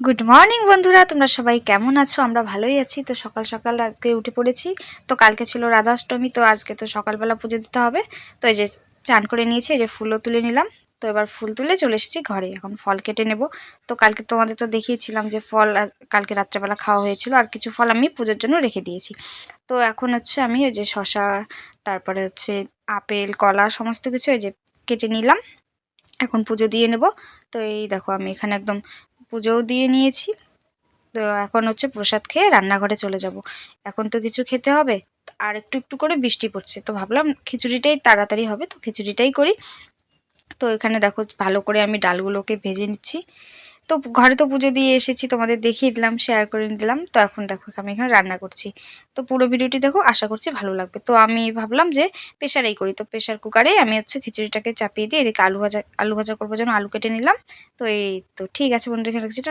Good morning বন্ধুরা। তোমরা সবাই কেমন আছো? আমরা ভালোই আছি। তো সকাল সকাল আজকে উঠে পড়েছি। তো কালকে ছিল রাধাষ্টমী, তো আজকে তো সকালবেলা পুজো দিতে হবে। তো এই যে চান করে নিয়েছি, এই যে ফুলও তুলে নিলাম। তো এবার ফুল তুলে চলে এসেছি ঘরে। এখন ফল কেটে নেব। তো কালকে তোমাদের তো দেখিয়েছিলাম যে ফল কালকে রাত্রেবেলা খাওয়া হয়েছিল। আর কিছু ফল আমি পুজোর জন্য রেখে দিয়েছি। তো এখন হচ্ছে আমি ওই যে শশা তারপরে হচ্ছে আপেল, কলা, সমস্ত কিছু এই যে কেটে নিলাম। এখন পুজো দিয়ে নেব। তো এই দেখো আমি এখানে একদম পুজোও দিয়ে নিয়েছি। তো এখন হচ্ছে প্রসাদ খেয়ে রান্নাঘরে চলে যাব। এখন তো কিছু খেতে হবে আর একটু একটু করে বৃষ্টি পড়ছে। তো ভাবলাম খিচুড়িটাই তাড়াতাড়ি হবে, তো খিচুড়িটাই করি। তো এখানে দেখো ভালো করে আমি ডালগুলোকে ভেজে নিচ্ছি। তো ঘরে তো পুজো দিয়ে এসেছি, তোমাদের দেখিয়ে দিলাম শেয়ার করে দিলাম। তো এখন দেখো, আমি এখানে রান্না করছি। তো পুরো ভিডিওটি দেখো, আশা করছি ভালো লাগবে। তো আমি ভাবলাম যে প্রেশারেই করি। তো প্রেশার কুকারে আমি হচ্ছে খিচুড়িটাকে চাপিয়ে দিয়ে এদিকে আলু ভাজা আলু ভাজা করব যেন আলু কেটে নিলাম। তো এই তো, ঠিক আছে বন্ধু, এখানে রাখছি।